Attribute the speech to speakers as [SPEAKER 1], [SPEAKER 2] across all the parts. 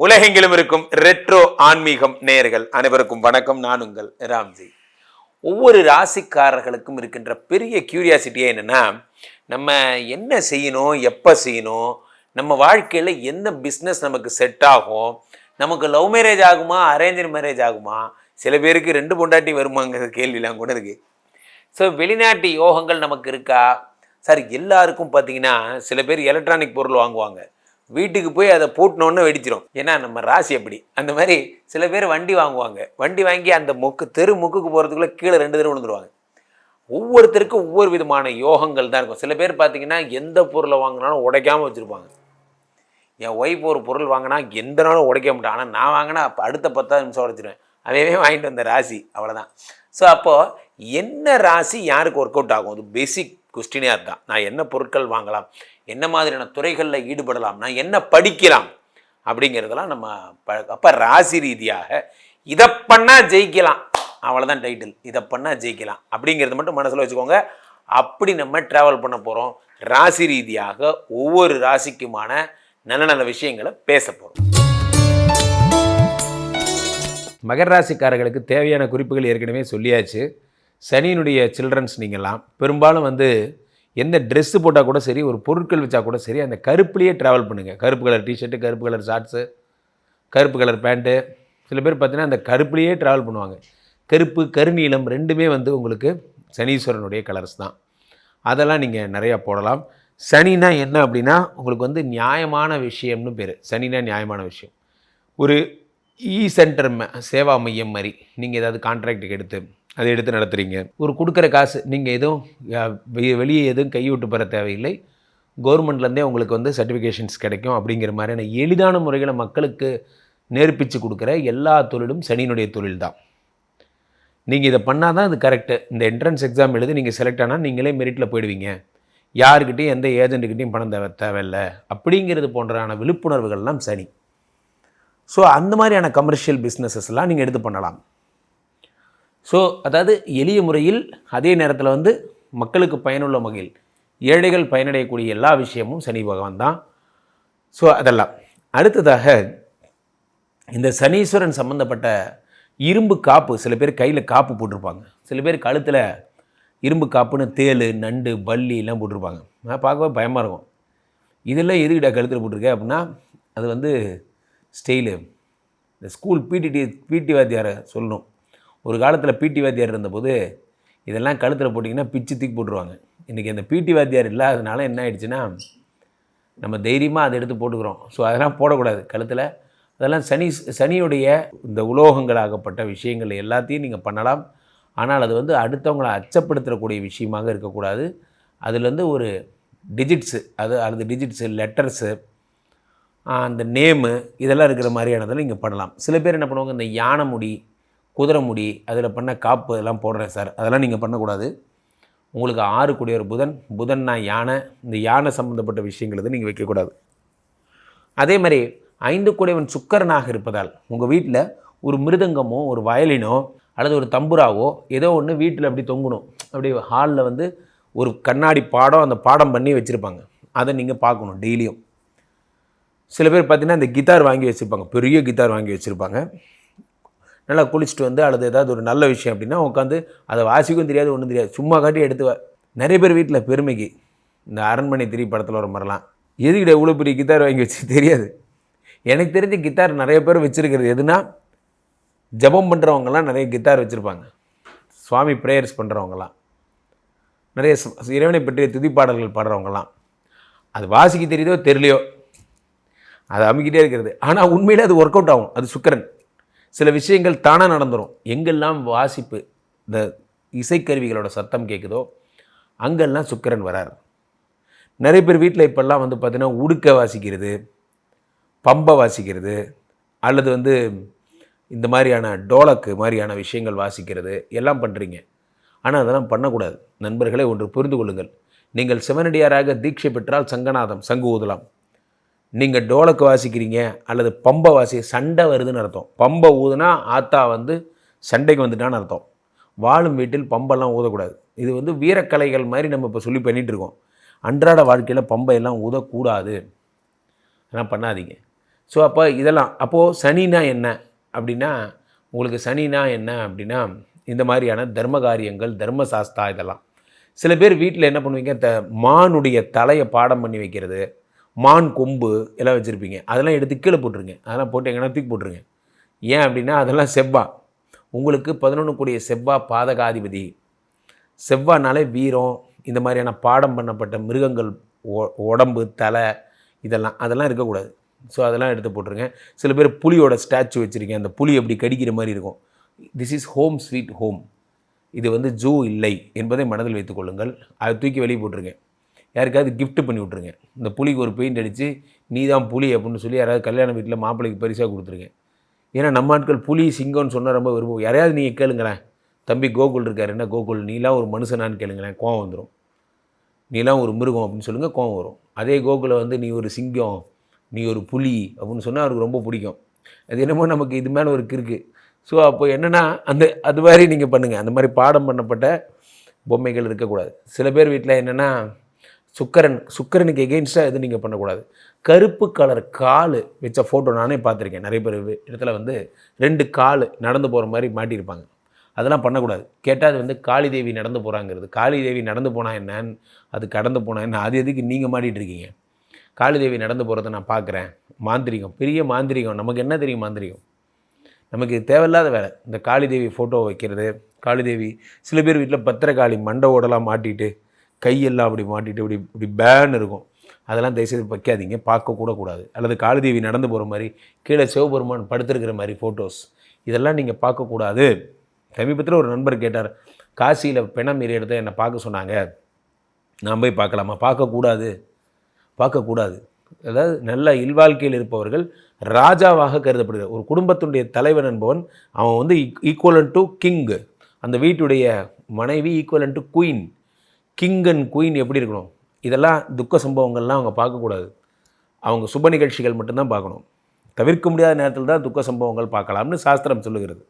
[SPEAKER 1] உலகெங்கிலும் இருக்கும் ரெட்ரோ ஆன்மீகம் நேயர்கள் அனைவருக்கும் வணக்கம். நான் உங்கள் ராம்ஜி. ஒவ்வொரு ராசிக்காரர்களுக்கும் இருக்கின்ற பெரிய கியூரியாசிட்டியே என்னென்னா நம்ம என்ன செய்யணும் எப்போ செய்யணும் நம்ம வாழ்க்கையில் என்ன பிஸ்னஸ் நமக்கு செட் ஆகும் நமக்கு லவ் மேரேஜ் ஆகுமா அரேஞ்ச் மேரேஜ் ஆகுமா? சில பேருக்கு ரெண்டு பொண்டாட்டி வருமாங்கிற கேள்விலாம் கூட இருக்குது ஸோ வெளிநாட்டு யோகங்கள் நமக்கு இருக்கா? சார் எல்லாருக்கும் பார்த்தீங்கன்னா சில பேர் எலக்ட்ரானிக் பொருள் வாங்குவாங்க. வீட்டுக்கு போய் அதை பூட்டினோன்னு வெடிச்சிரும். ஏன்னா நம்ம ராசி அப்படி. அந்த மாதிரி சில பேர் வண்டி வாங்குவாங்க. வண்டி வாங்கி அந்த மொக்கு தெரு முக்குக்கு போகிறதுக்குள்ளே கீழே ரெண்டு தடவை விழுந்துருவாங்க. ஒவ்வொருத்தருக்கும் ஒவ்வொரு விதமான யோகங்கள் தான் இருக்கும். சில பேர் பார்த்தீங்கன்னா எந்த பொருளை வாங்கினாலும் உடைக்காமல் வச்சுருப்பாங்க. என் ஒய்ஃப் ஒரு பொருள் வாங்கினா எந்த நாளும் உடைக்க மாட்டான். ஆனால் நான் வாங்கினா அப்போ அடுத்த பத்தாவது நிமிஷம் உடைச்சிருவேன். அவவே வாங்கிட்டு வந்த ராசி. அவ்வளோதான் ஸோ அப்போது என்ன ராசி யாருக்கு ஒர்க் அவுட் ஆகும்? அது பேசிக் கொஸ்டினே அதுதான். நான் என்ன பொருட்கள் வாங்கலாம்? என்ன மாதிரியான துறைகளில் ஈடுபடலாம்? நான் என்ன படிக்கலாம்? அப்படிங்கிறதெல்லாம் நம்ம ப அப்போ ராசி ரீதியாக இதை பண்ணால் ஜெயிக்கலாம். அவ்வளோதான் டைட்டில் இதை பண்ணால் ஜெயிக்கலாம். அப்படிங்கிறது மட்டும் மனசில் வச்சுக்கோங்க. அப்படி நம்ம ட்ராவல் பண்ண போகிறோம் ராசி ரீதியாக ஒவ்வொரு ராசிக்குமான நல்ல நல்ல விஷயங்களை பேச போகிறோம் மகர ராசிக்காரர்களுக்கு தேவையான குறிப்புகள் ஏற்கனவே சொல்லியாச்சு. சனியினுடைய சில்ட்ரன்ஸ் நீங்களாம் பெரும்பாலும் வந்து எந்த ட்ரெஸ்ஸு போட்டால் கூட சரி ஒரு பொருட்கள் வச்சா கூட சரி அந்த கருப்புலேயே ட்ராவல் பண்ணுங்கள் கருப்பு கலர் டிஷர்ட்டு கருப்பு கலர் ஷார்ட்ஸு கருப்பு கலர் பேண்ட்டு சில பேர் பார்த்தீங்கன்னா அந்த கருப்புலேயே ட்ராவல் பண்ணுவாங்க. கருப்பு கருநீளம் ரெண்டுமே வந்து உங்களுக்கு சனீஸ்வரனுடைய கலர்ஸ் தான். அதெல்லாம் நீங்கள் நிறையா போடலாம். சனினா என்ன அப்படின்னா உங்களுக்கு வந்து நியாயமான விஷயம்னு பேர். சனினா நியாயமான விஷயம். ஒரு இ சென்டர் சேவா மையம் மாதிரி நீங்கள் ஏதாவது கான்ட்ராக்டுக்கு எடுத்து அதை எடுத்து நடத்துகிறீங்க ஒரு கொடுக்குற காசு நீங்கள் எதுவும் வெளியே எதுவும் கைவிட்டு பெற தேவையில்லை. கவர்மெண்ட்லேருந்தே உங்களுக்கு வந்து சர்டிஃபிகேஷன்ஸ் கிடைக்கும் அப்படிங்கிற மாதிரியான எளிதான முறைகளை மக்களுக்கு நேர்ப்பிச்சு கொடுக்குற எல்லா தொழிலும் சனியினுடைய தொழில் தான் நீங்கள் இதை பண்ணால் தான் அது கரெக்டு இந்த என்ட்ரன்ஸ் எக்ஸாம் எழுதி நீங்கள் செலக்ட் ஆனால் நீங்களே மெரிட்டில் போயிடுவீங்க. யாருக்கிட்டையும் எந்த ஏஜென்ட்டுக்கிட்டையும் பணம் தேவை தேவையில்லை. அப்படிங்கிறது போன்றான விழிப்புணர்வுகள்லாம் சனி. ஸோ அந்த மாதிரியான கமர்ஷியல் பிஸ்னஸஸ்லாம் நீங்கள் எடுத்து பண்ணலாம். ஸோ அதாவது எளிய முறையில் அதே நேரத்தில் வந்து மக்களுக்கு பயனுள்ள வகையில் ஏழைகள் பயனடையக்கூடிய எல்லா விஷயமும் சனி பகவான் தான். ஸோ அதெல்லாம். அடுத்ததாக இந்த சனீஸ்வரன் சம்மந்தப்பட்ட இரும்பு காப்பு சில பேர் கையில் காப்பு போட்டிருப்பாங்க. சில பேர் கழுத்தில் இரும்பு காப்புன்னு தேள் நண்டு பல்லி எல்லாம் போட்டிருப்பாங்க. நான் பார்க்கவே பயமாக இருக்கும். இதெல்லாம் எதுக்கிட்ட கழுத்தில் போட்டிருக்கேன் அப்படின்னா அது வந்து ஸ்டெயிலு இந்த ஸ்கூல் பிடி பிடி வாத்தியாரை சொல்லணும். ஒரு காலத்தில் பிடி வாத்தியார் இருந்தபோது இதெல்லாம் கழுத்தில் போட்டிங்கன்னா பிச்சு தூக்கி போட்டுருவாங்க. இன்றைக்கி அந்த பிடி வாத்தியார் இல்லாததுனால என்ன ஆயிடுச்சுன்னா நம்ம தைரியமாக அதை எடுத்து போட்டுக்கிறோம். ஸோ அதெல்லாம் போடக்கூடாது. கழுத்தில் அதெல்லாம் சனி சனியுடைய இந்த உலோகங்களாகப்பட்ட விஷயங்கள் எல்லாத்தையும் நீங்கள் பண்ணலாம். ஆனால் அது வந்து அடுத்தவங்களை அச்சப்படுத்தக்கூடிய விஷயமாக இருக்கக்கூடாது. அதுலேருந்து ஒரு டிஜிட்ஸு அது அது டிஜிட்ஸு லெட்டர்ஸு அந்த நேமு இதெல்லாம் இருக்கிற மாதிரியானதெல்லாம் நீங்கள் பண்ணலாம். சில பேர் என்ன பண்ணுவாங்க இந்த யானை முடி குதிரை முடி அதில் பண்ண காப்பு இதெல்லாம் போடுறேன் சார். அதெல்லாம் நீங்கள் பண்ணக்கூடாது. உங்களுக்கு ஆறு கூடியவர் புதன் புதன்னா யானை இந்த யானை சம்மந்தப்பட்ட விஷயங்கள் வந்து நீங்கள் வைக்கக்கூடாது. அதே மாதிரி ஐந்து கூடியவன் சுக்கரனாக இருப்பதால் உங்கள் வீட்டில் ஒரு மிருதங்கமோ ஒரு வயலினோ அல்லது ஒரு தம்புராவோ ஏதோ ஒன்று வீட்டில் அப்படி தொங்கணும். அப்படி ஹாலில் வந்து ஒரு கண்ணாடி பாடம் அந்த பாடம் பண்ணி வச்சுருப்பாங்க. அதை நீங்கள் பார்க்கணும் டெய்லியும். சில பேர் பார்த்தீங்கன்னா இந்த கிட்டார் வாங்கி வச்சுருப்பாங்க. பெரிய கிட்டார் வாங்கி வச்சுருப்பாங்க. நல்லா குளிச்சுட்டு வந்து அல்லது ஏதாவது ஒரு நல்ல விஷயம் அப்படின்னா உட்காந்து அதை வாசிக்கும் தெரியாது ஒன்றும் தெரியாது. சும்மா காட்டி எடுத்து நிறைய பேர் வீட்டில் பெருமைக்கு. இந்த அரண்மனை திரி படத்தில் வர மாதிரிலாம். எதுக்கிட்ட இவ்வளோ பெரிய கித்தார் வாங்கி வச்சு தெரியாது. எனக்கு தெரிஞ்ச கித்தார் நிறைய பேர் வச்சுருக்கிறது எதுனா ஜெபம் பண்ணுறவங்கலாம் நிறைய கித்தார் வச்சுருப்பாங்க. சுவாமி ப்ரேயர்ஸ் பண்ணுறவங்கலாம் நிறைய இறைவனை பற்றிய துதிப்பாடல்கள் பாடுறவங்கலாம். அது வாசிக்க தெரியுதோ தெரியலையோ? அது அமைக்கிட்டே இருக்கிறது. ஆனால் உண்மையிலே அது ஒர்க் அவுட் ஆகும். அது சுக்கரன். சில விஷயங்கள் தானாக நடந்துரும். எங்கெல்லாம் வாசிப்பு இந்த இசைக்கருவிகளோட சத்தம் கேட்குதோ அங்கெல்லாம் சுக்கிரன் வரார். நிறைய பேர் வீட்டில் இப்போல்லாம் வந்து பார்த்திங்கன்னா உடுக்க வாசிக்கிறது பம்பை வாசிக்கிறது அல்லது வந்து இந்த மாதிரியான டோலக்கு மாதிரியான விஷயங்கள் வாசிக்கிறது எல்லாம் பண்ணுறீங்க ஆனால் அதெல்லாம் பண்ணக்கூடாது. நண்பர்களே ஒன்று புரிந்து கொள்ளுங்கள். நீங்கள் சிவனடியாராக தீட்சை பெற்றால் சங்கநாதம் சங்கு ஊதலாம். நீங்கள் டோலக்கு வாசிக்கிறீங்க அல்லது பம்பை வாசி சண்டை வருதுன்னு அர்த்தம். பம்பை ஊதுனா ஆத்தா வந்து சண்டைக்கு வந்துட்டான்னு அர்த்தம். வாழும் வீட்டில் பம்பெல்லாம் ஊதக்கூடாது. இது வந்து வீரக்கலைகள் மாதிரி நம்ம இப்போ சொல்லி பண்ணிகிட்ருக்கோம் அன்றாட வாழ்க்கையில் பம்பை எல்லாம் ஊதக்கூடாது. அதெல்லாம் பண்ணாதீங்க. ஸோ அப்போ இதெல்லாம் அப்போது சனினா என்ன அப்படின்னா உங்களுக்கு சனினா என்ன அப்படின்னா இந்த மாதிரியான தர்ம காரியங்கள் தர்ம சாஸ்தா இதெல்லாம். சில பேர் வீட்டில் என்ன பண்ணுவீங்க த மானுடைய தலையை பாடம் பண்ணி வைக்கிறது. மான் கொம்பு எல்லாம் வச்சுருப்பீங்க. அதெல்லாம் எடுத்து கீழே போட்டுருங்க. அதெல்லாம் போட்டு எங்கன்னா தூக்கி போட்டுருங்க. ஏன் அப்படின்னா அதெல்லாம் செவ்வா. உங்களுக்கு பதினொன்று கூடிய செவ்வா பாதகாதிபதி. செவ்வாய்னாலே வீரம் இந்த மாதிரியான பாடம் பண்ணப்பட்ட மிருகங்கள் உடம்பு தலை இதெல்லாம் அதெல்லாம் இருக்கக்கூடாது. ஸோ அதெல்லாம் எடுத்து போட்டுருங்க. சில பேர் புலியோட ஸ்டாச்சு வச்சுருக்கேன். அந்த புலி அப்படி கடிக்கிற மாதிரி இருக்கும். This is home sweet home இது வந்து ஜூ இல்லை என்பதை மனதில் வைத்துக்கொள்ளுங்கள் அதை தூக்கி வெளியே போட்டுருங்க. யாருக்காவது கிஃப்ட்டு பண்ணி விட்ருங்க இந்த புலிக்கு ஒரு பெயிண்ட் அடித்து நீ தான் புலி அப்படின்னு சொல்லி யாராவது கல்யாண வீட்டில் மாப்பிள்ளைக்கு பரிசாக கொடுத்துருங்க. ஏன்னா நம்ம ஆட்கள் புலி சிங்கம்னு சொன்னால் ரொம்ப விரும்புவோம். யாரையாவது நீங்கள் கேளுங்களேன். தம்பி கோகுல் இருக்கார் என்ன கோகுல் நீலாம் ஒரு மனுஷனான்னு கேளுங்களேன். கோவம் வந்துடும் நீலாம் ஒரு மிருகம் அப்படின்னு சொல்லுங்கள் கோவம் வரும். அதே கோகுலை வந்து நீ ஒரு சிங்கம் நீ ஒரு புலி அப்படின்னு சொன்னால் அவருக்கு ரொம்ப பிடிக்கும். அது என்னமோ நமக்கு இது மேலே ஒரு கிருக்கு ஸோ அப்போ என்னென்னா அந்த அது மாதிரி நீங்கள் பண்ணுங்கள் அந்த மாதிரி பாடம் பண்ணப்பட்ட பொம்மைகள் இருக்கக்கூடாது. சில பேர் வீட்டில் என்னென்னா சுக்கரன் சுக்கரனுக்கு எகெயின்ஸ்டாக எதுவும் நீங்கள் பண்ணக்கூடாது. கருப்பு கலர் கால் வச்ச ஃபோட்டோ நானே பார்த்துருக்கேன். நிறைய பேர் இடத்துல வந்து ரெண்டு கால் நடந்து போகிற மாதிரி மாட்டியிருப்பாங்க. அதெல்லாம் பண்ணக்கூடாது. கேட்டால் அது வந்து காளி தேவி நடந்து போகிறாங்கிறது காளி தேவி நடந்து போனால் என்னன்னு அது கடந்து போனால் என்ன? அது எதுக்கு நீங்கள் மாட்டிகிட்டு இருக்கீங்க? காளி தேவி நடந்து போகிறத நான் பார்க்குறேன். மாந்திரிகம். பெரிய மாந்திரிகம். நமக்கு என்ன தெரியும் மாந்திரிகம்? நமக்கு தேவையில்லாத வேலை. இந்த காளி தேவி ஃபோட்டோ வைக்கிறது. காளி தேவி சில பேர் வீட்டில் பத்திரகாளி மண்டை ஓடலாம் மாட்டிட்டு கையெல்லாம் அப்படி மாட்டிட்டு இப்படி இப்படி பேன் இருக்கும். அதெல்லாம் தயவுசெய்து வைக்காதீங்க. பார்க்கக்கூட கூடாது. அல்லது காளிதேவி நடந்து போகிற மாதிரி கீழே சிவபெருமான் படுத்திருக்கிற மாதிரி ஃபோட்டோஸ் இதெல்லாம் நீங்கள் பார்க்கக்கூடாது சமீபத்தில் ஒரு நண்பர் கேட்டார் காசியில் பிணம் ஏறி இடத்த என்னை பார்க்க சொன்னாங்க. நான் போய் பார்க்கலாமா? பார்க்கக்கூடாது பார்க்கக்கூடாது அதாவது நல்ல இல்வாழ்க்கையில் இருப்பவர்கள் ராஜாவாக கருதப்படுகிறார். ஒரு குடும்பத்துடைய தலைவன் என்பவன் அவன் வந்து ஈக்குவலன் டு கிங்கு அந்த வீட்டுடைய மனைவி equivalent to queen king and queen எப்படி இருக்கணும்? இதெல்லாம் துக்க சம்பவங்கள்லாம் அவங்க பார்க்கக்கூடாது. அவங்க சுப நிகழ்ச்சிகள் மட்டும்தான் பார்க்கணும். தவிர்க்க முடியாத நேரத்தில் தான் துக்க சம்பவங்கள் பார்க்கலாம்னு சாஸ்திரம் சொல்லுகிறது.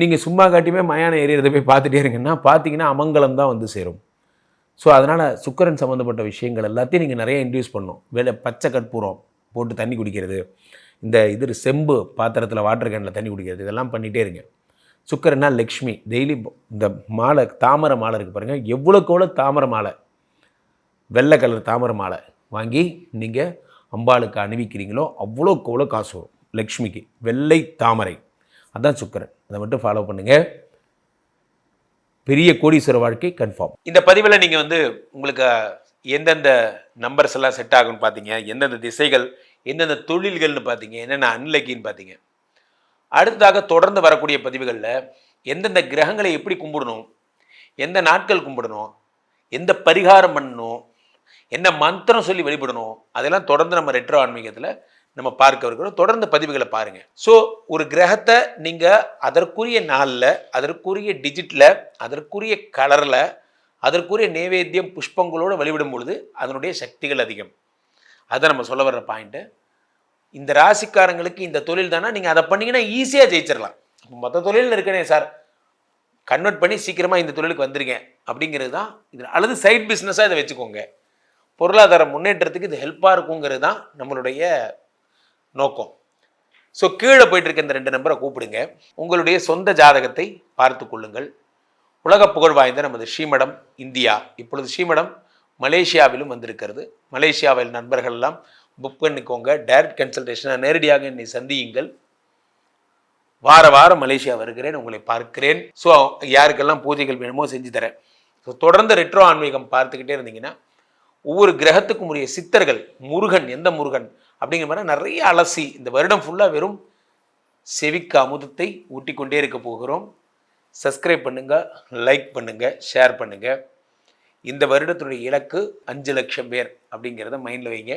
[SPEAKER 1] நீங்கள் சும்மா காட்டியுமே மயானம் எரியறதை போய் பார்த்துட்டே இருங்கன்னா பார்த்தீங்கன்னா அமங்கலம் தான் வந்து சேரும். ஸோ அதனால் சுக்கரன் சம்மந்தப்பட்ட விஷயங்கள் எல்லாத்தையும் நீங்கள் நிறைய இன்ட்யூஸ் பண்ணணும். வேலை பச்சை கற்பூரம் போட்டு தண்ணி குடிக்கிறது. இந்த இது செம்பு பாத்திரத்தில் வாட்டர் கேனில் தண்ணி குடிக்கிறது. இதெல்லாம் பண்ணிகிட்டே இருங்க. சுக்கரன்னா லக்ஷ்மி. டெய்லி இந்த மாலை தாமரை மாலை இருக்குது பாருங்கள் எவ்வளோக்கு எவ்வளோ தாமரை மாலை? வெள்ளை கலர் தாமரை மாலை வாங்கி நீங்கள் அம்பாளுக்கு அணிவிக்கிறீங்களோ அவ்வளோக்கு அவ்வளோ காசு வரும் லக்ஷ்மிக்கு. வெள்ளை தாமரை. அதான் சுக்கரன். அதை மட்டும் ஃபாலோ பண்ணுங்கள் பெரிய கோடீஸ்வர வாழ்க்கை கன்ஃபார்ம் இந்த பதிவில் நீங்கள் வந்து உங்களுக்கு எந்தெந்த நம்பர்ஸ் எல்லாம் செட் ஆகும்னு பார்த்தீங்க? எந்தெந்த திசைகள் எந்தெந்த தொழில்கள்னு பார்த்தீங்க? என்னென்ன அன்லக்கின்னு பார்த்தீங்க? அடுத்ததாக தொடர்ந்து வரக்கூடிய பதிவுகளில் எந்தெந்த கிரகங்களை எப்படி கும்பிடணும்? எந்த நாட்கள் கும்பிடணும்? எந்த பரிகாரம் பண்ணணும்? என்ன மந்திரம் சொல்லி வழிபடணும் அதெல்லாம் தொடர்ந்து நம்ம ரெட்ரோ ஆன்மீகத்தில் நம்ம பார்க்க இருக்கிறோம். தொடர்ந்து பதிவுகளை பாருங்கள் ஸோ ஒரு கிரகத்தை நீங்கள் அதற்குரிய நாளில் அதற்குரிய டிஜிட்டில் அதற்குரிய கலரில் அதற்குரிய நைவேத்தியம் புஷ்பங்களோடு வழிபடும் பொழுது அதனுடைய சக்திகள் அதிகம். அதை நம்ம சொல்ல வர்ற பாயிண்ட்டு இந்த ராசிக்காரங்களுக்கு இந்த தொழில் தானே நீங்கள் அதை பண்ணீங்கன்னா ஈஸியாக ஜெயிச்சிடலாம் மற்ற தொழில் இருக்கனே சார். கன்வெர்ட் பண்ணி சீக்கிரமாக இந்த தொழிலுக்கு வந்திருக்கேன். அப்படிங்கிறது தான் இது. அல்லது சைட் பிஸ்னஸாக இதை வச்சுக்கோங்க. பொருளாதார முன்னேற்றத்துக்கு இது ஹெல்ப்பாக இருக்குங்கிறது தான் நம்மளுடைய நோக்கம். ஸோ கீழே போயிட்டு இருக்க இந்த ரெண்டு நம்பரை கூப்பிடுங்க. உங்களுடைய சொந்த ஜாதகத்தை பார்த்து கொள்ளுங்கள். உலக புகழ் வாய்ந்த நமது ஸ்ரீமடம் இந்தியா. இப்பொழுது ஸ்ரீமடம் மலேசியாவிலும் வந்திருக்கிறது. மலேசியாவில் நண்பர்கள் எல்லாம் புக் பண்ணிக்கோங்க. டைரக்ட் கன்சல்டேஷனை நேரடியாக என்னை சந்தியுங்கள். வார வாரம் மலேசியா வருகிறேன் உங்களை பார்க்கிறேன். ஸோ யாருக்கெல்லாம் பூஜைகள் வேணுமோ செஞ்சு தரேன். ஸோ தொடர்ந்து ரெட்ரோ ஆன்மீகம் பார்த்துக்கிட்டே இருந்தீங்கன்னா ஒவ்வொரு கிரகத்துக்கும் உரிய சித்தர்கள் முருகன் எந்த முருகன்? அப்படிங்கிற மாதிரி நிறைய அலசி இந்த வருடம் ஃபுல்லாக வெறும் செவிக்கு அமுதத்தை ஊட்டிக்கொண்டே இருக்க போகிறோம். சப்ஸ்கிரைப் பண்ணுங்கள் லைக் பண்ணுங்கள் ஷேர் பண்ணுங்கள் இந்த வருடத்துடைய இலக்கு அஞ்சு லட்சம் பேர் அப்படிங்கிறத மைண்டில் வைங்க.